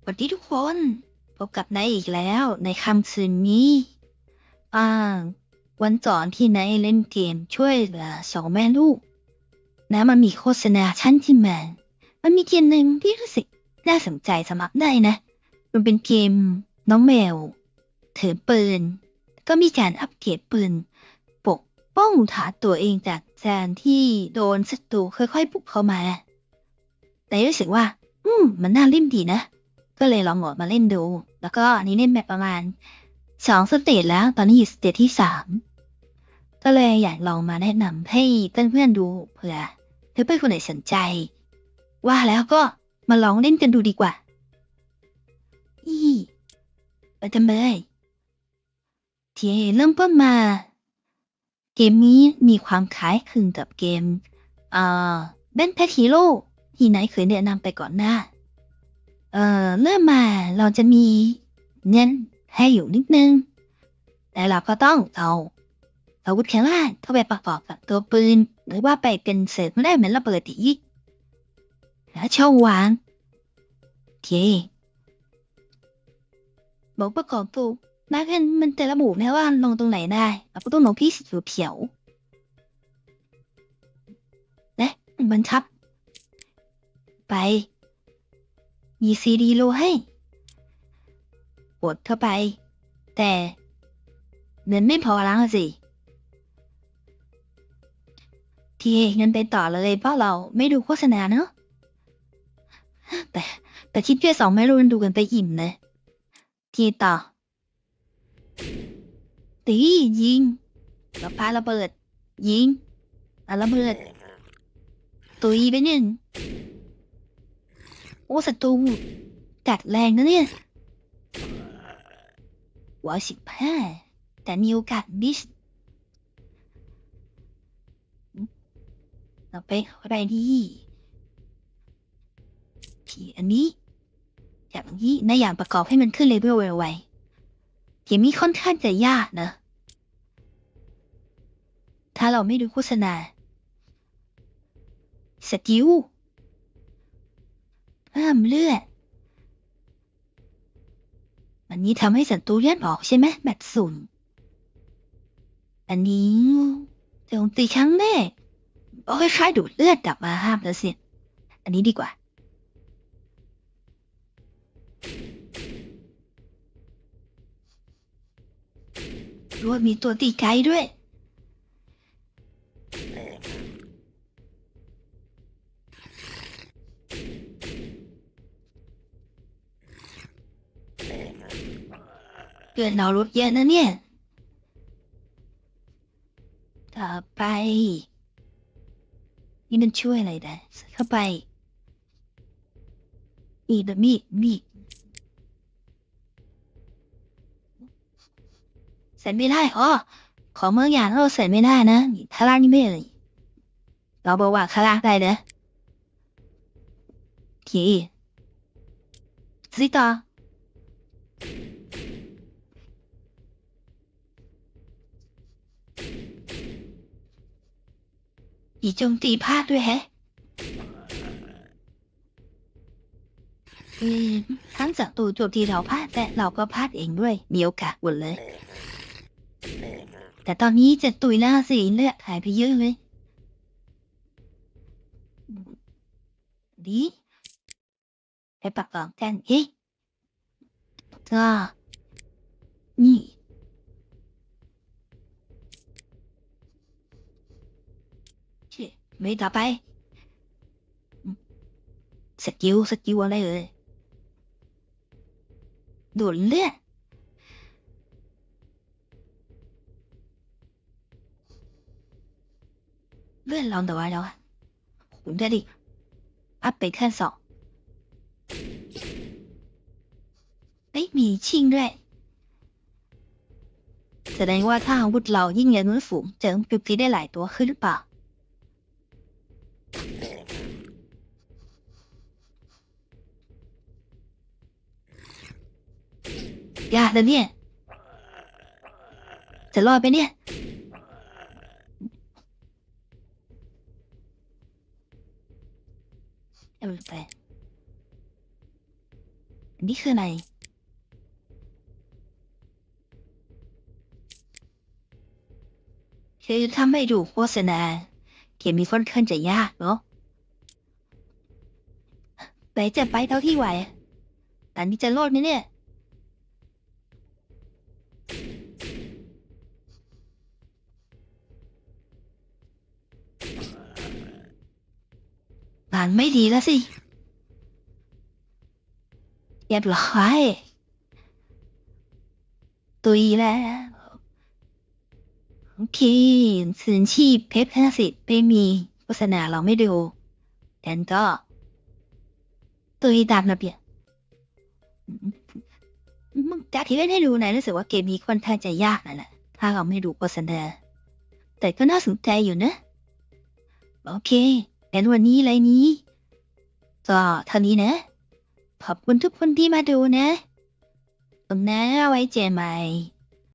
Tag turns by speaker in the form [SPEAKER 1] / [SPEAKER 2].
[SPEAKER 1] สวัสดีทุกคน พบกับนายอีกแล้วในค่ำคืนนี้ อ่า วันก่อนที่นายเล่นเกมช่วยเหลือสองแม่ลูก นะมันมีโฆษณาชั้นที่มันมันมีเกมหนึ่งที่รู้สึกน่าสนใจสมัครได้นะ มันเป็นเกมน้องแมวถือปืน ก็มีการอัปเกรดปืน ปกป้องฐานตัวเองจากการที่โดนศัตรูค่อยๆบุกเข้ามา แต่รู้สึกว่า อืม มันน่าเล่นดีนะ ก็เลยลองโหลดมาเล่นดู แล้วก็อันนี้เล่นแบบประมาณสองสเตจแล้ว ตอนนี้อยู่สเตจที่สามก็เลยอยากลองมาแนะนำให้เพื่อนๆดูเผื่อเพื่อนๆคนไหนสนใจ ว่าแล้วก็มาลองเล่นกันดูดีกว่า อีไปกันเลยที่เริ่มต้นมา เกมนี้มีความคล้ายคลึงกับเกม เอ่าเบนแพทฮีโร่ ที่ไหนเคยแนะนำไปก่อนหน้า เอ่อเริ่มมาเราจะมีเงินให้อยู่นิดนึง แต่เราก็ต้องเอาอาวุธแข็งแรงเข้าไปประกอบกับตัวปืน หรือว่าไปเป็นเศษไม่ได้เหมือนระเบิดอีกแล้วช่องวางเคบอกประกอบตัวมาเห็นมันแต่ละหมู่นะว่าลงตรงไหนได้เราก็ต้องลงที่สีเขียวนะมันทับ ไป มีซีดีโลให้กดเข้าไป แต่เงินไม่พอแล้วสิ ทีเงินไปต่อเลยเพราะเราไม่ดูโฆษณาเนอะแต่แต่คิดแค่สองไม่รู้ดูกันไปอิ่มเลยทีต่อ ตียิงแล้วพาระเบิด ยิงอะระเบิด ตุยไปหนึ่ง โอ้ศัตรูกัดแรงนะเนี่ยว้าสิบห้าแต่มีโอกาสมิสเราไปอะไรดีทีอันนี้ อย่างนี้นอย่างประกอบให้มันขึ้นเลเวลไวๆเกมนี้ค่อนข้างจะยากนะ ถ้าเราไม่ดูโฆษณาสกิล เพิ่มเลือดอันนี้ทำให้ศัตรูเลือดออกใช่ไหมแบบสุ่มอันนี้โจมตีครั้งแรกก็คล้ายๆดูดเลือดกลับมาห้ามแล้วสิอันนี้ดีกว่า ด้วยมีตัวตีไกลด้วย เกินเราลดเยอะนะเนี่ยต่อไป นี่มันช่วยอะไรได้เข้าไปมีดมีดมีดใส่ไม่ได้อ๋อของเมื่ออย่างเราใส่ไม่ได้นะนี่ข้างล่านี่ไม่เลยเราบอกว่าข้างล่าได้นะโอเคสิต่อ อีโจมตีพลาดด้วยแฮะอืมทั้งศัตรูโจมตีเราพลาดแต่เราก็พลาดเองด้วยมีโอกาสหมดเลย แต่ตอนนี้เจะตุยหน้าสีเลือดหายไปเยอะเลย ดีไปปักหลังกันเฮ้ยก็ ไม่ต่อไป สกิล สกิลอะไรเอ่ยดูดเลือดเลื่อนเราแต่ว่าแล้วอะคุณได้ดิอัพไปขั้นสองไม่มีชิงด้วย แสดงว่าถ้าอาวุธเรายิ่งใหญ่นุ้นฝูงจะปิวตีได้หลายตัวขึ้นหรือเปล่า ยากนะเนี่ย จะรอดไปเนี่ย เอาไปนี่คืออะไร คือถ้าไม่ดูโฆษณา เกมมีค่อนข้างจะยากเนาะไปจะไปเท่าที่ไหวแต่นี่จะโลดไหมเนี่ยบานไม่ดีแล้วสิเรียบร้อยตุยแล้ว โอเคสินชีพเพชรห้าสิบไม่มีโฆษณาเราไม่ดูแต่ก็ตุยตามระเบียบมึงจากที่เล่นให้ดูนะรู้สึกว่าเกมนี้ค่อนข้างจะยากนั่นแหละถ้าเราไม่ดูโฆษณาแต่ก็น่าสนใจอยู่นะ โอเคงั้นวันนี้ไรนี้ ก็เท่านี้นะ ขอบคุณทุกคนที่มาดูนะตรงหน้าไว้เจอใหม่